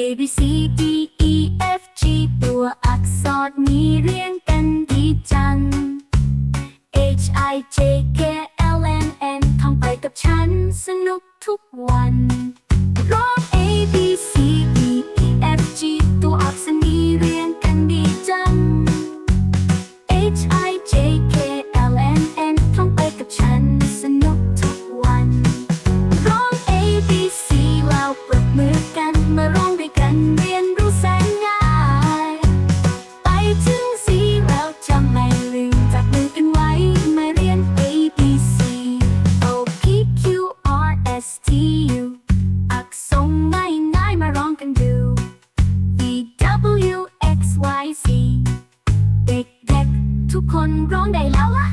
A B C D E F G ตัวอักษรนี้เรียงกันดีจัง H I J K L M N ท่องไปกับฉันสนุกทุกวันร้อง A B C D E F G ตัวอักษรนี้เรียงกันดีจัง H I J K L M N ท่องไปกับฉันสนุกทุกวันร้อง A B C แล้วปรบมือกัน อักษรง่ยง่ายมาร้องกันดู VW XYZ เด็กทุกคนร้องได้แล้วล่ะ